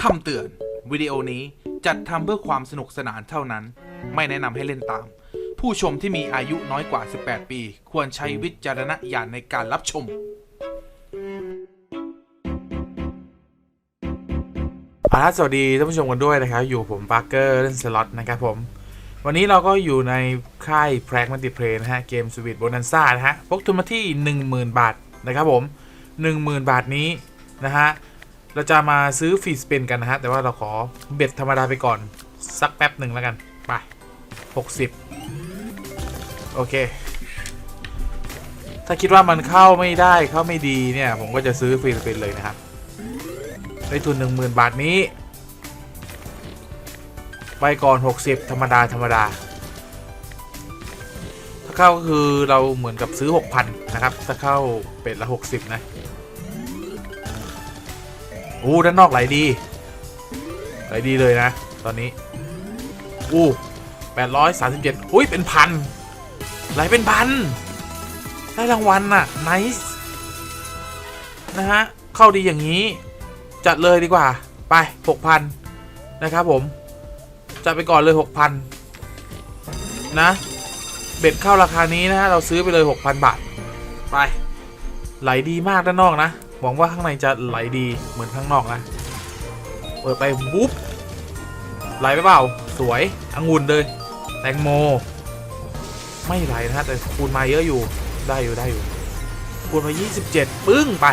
คำเตือน วิดีโอนี้จัดทำเพื่อความสนุกสนานเท่านั้น ไม่แนะนำให้เล่นตาม ผู้ชมที่มีอายุน้อยกว่า 18 ปี ควรใช้วิจารณญาณในการรับชม อาละสวัสดีท่านผู้ชมกันด้วยนะครับ อยู่ผมปาร์เกอร์เล่นสล็อตนะครับผม วันนี้เราก็อยู่ในค่ายแพร็กมัลติเพลย์นะฮะ เกมสวิตโบนันซ่านะฮะพกทุนมาที่ 10,000 บาทนะครับผม 10,000 บาทนี้นะฮะ เราจะมาซื้อฟีสเปนกันนะฮะ แต่ว่าเราขอเบ็ดธรรมดาไปก่อน สักแป๊บหนึ่งแล้วกัน ไป 60 โอเค ถ้าคิดว่ามันเข้าไม่ได้เข้าไม่ดีเนี่ย ผมก็จะซื้อฟีสเปนเลยนะครับ ได้ทุน 10,000 บาทนี้ ไปก่อน 60 ธรรมดาธรรมดา ถ้าเข้าก็คือเราเหมือนกับซื้อ 6,000 นะครับ ถ้าเข้าเป็ดละ 60 นะ อู้ด้านนอกไหลดีไหลดีเลยนะ ตอนนี้ อู้837อุ้ยเป็นพันไหลเป็นพันได้รางวัลน่ะไนส์นะฮะ เข้าดีอย่างนี้ จัดเลยดีกว่า ไป6,000นะครับผม จัดไปก่อนเลย6,000นะ เบ็ดเข้าราคานี้นะฮะ เราซื้อไปเลย6,000บาท ไป ไหลดีมากด้านนอกนะ หวังว่าข้างในจะไหลดีเหมือนข้างนอกนะ เปิดไปบุ๊บไหลไปเปล่า สวยองุ่นเลย แตงโม ไม่ไหลนะฮะแต่คูณมาเยอะอยู่ ได้อยู่ได้อยู่คูณมา 27 ปึ้งไป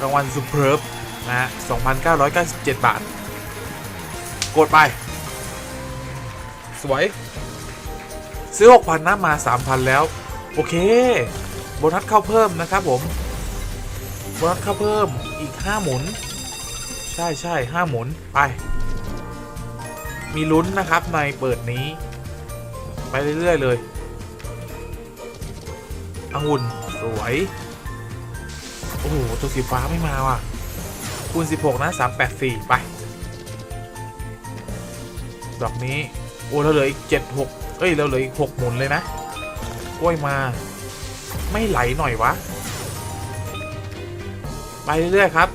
รางวัลซูเปอร์บนะฮะ2,997 บาท กดไป สวย ซื้อ 6,000นะมา 3,000 แล้ว โอเค โบนัสเข้าเพิ่มนะครับผม โบนัสเข้าเพิ่มอีก5หมุน ใช่ใช่5หมุน ไป มีลุ้นนะครับในเปิดนี้ ไปเรื่อย ๆ เลยองุ่นสวย โอ้โห ตัวสีฟ้าไม่มาว่ะ คูณ 16 นะ 384 ไป ดอกนี้ โอ้เราเหลืออีก 7 6 เอ้ย เราเหลืออีก 6 หมุนเลยนะ กล้วยมา ไม่ไหลหน่อยวะ ไปเรื่อยๆครับ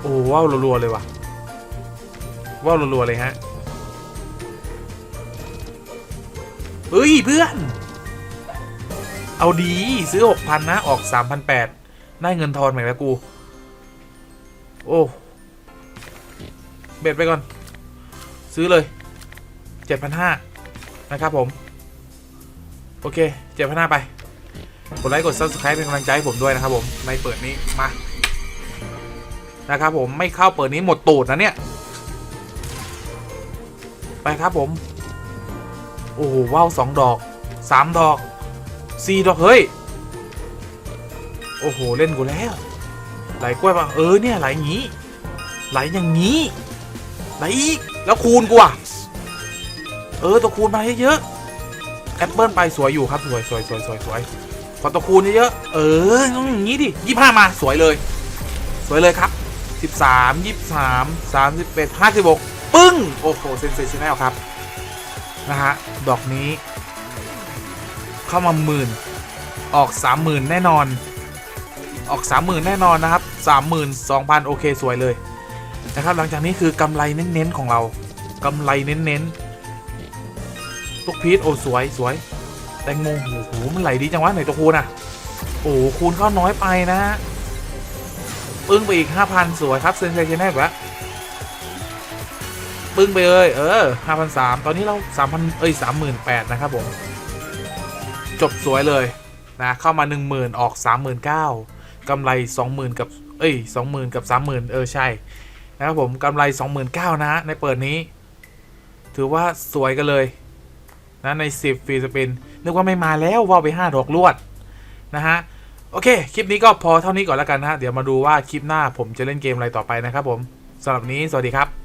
โอ้ว้าวรัวๆเลยว่ะว้าวรัวๆเลยฮะเฮ้ยเพื่อน เอาดีซื้อ 6,000 นะ ออก 3,800 ได้เงินทอนใหม่แล้วกู โอ้ เบ็ดไปก่อน ซื้อเลย 7,500 นะครับผม โอเค 7,500 ไป กดไลค์กด Subscribe เป็นกำลังใจให้ผมด้วยนะครับผมในเปิดนี้มานะครับผมไม่เข้าเปิดนี้หมดตูดนะเนี่ย ไปครับผม โอ้โหว้าวสองดอกสามดอกสี่ดอก เฮ้ย โอ้โห เล่นกูแล้ว ไหลกล้วยป่ะเออเนี่ยไหลงี้ ไหลอย่างนี้ ไหลอีก แล้วคูณกูอะ เออ ตัวคูณมาให้เยอะแอปเปิลไปสวยอยู่ครับ สวยสวยสวยสวยสวย ขอตัวคูณเยอะๆเออต้องอย่างนี้ดิยี่ห้ามาสวยเลย สวยเลยครับสิบสามยี่สามสามสิบเอ็ดห้าสิบหกปึ้ง โอ้โหเซนเซชันแนลครับ นะฮะ ดอกนี้ เข้ามาหมื่นออกสามหมื่นแน่นอน ออกสามหมื่นแน่นอนนะครับสามหมื่นสองพันโอเค สวยเลยนะครับ หลังจากนี้คือกำไรเน้นๆของเรากำไรเน้นๆลูกพีชโอ้สวยสวย งโมโอ้โหมันไหลดีจังวะไหนตัวคูณอะโอ้คูณเข้าน้อยไปนะฮะปึ้งไปอีก5,000สวยครับเซนเซชันแนลแล้วปึ้งไปเลยเออ5,300ตอนนี้เรา3,000เอ้ย38,000นะครับผมจบสวยเลยนะเข้ามา10,000ออก39,000กำไร20,000กับเอ้ย20,000กับ30,000เออใช่นะครับผมกำไร29,000นะฮะในเปิดนี้ ถือว่าสวยกันเลย นะใน 10ฟรีสปินนึกว่าไม่มาแล้วว่าไป5ดอกลวดนะฮะโอเค คลิปนี้ก็พอเท่านี้ก่อนแล้วกันนะฮะ เดี๋ยวมาดูว่าคลิปหน้าผมจะเล่นเกมอะไรต่อไปนะครับผมสำหรับนี้สวัสดีครับ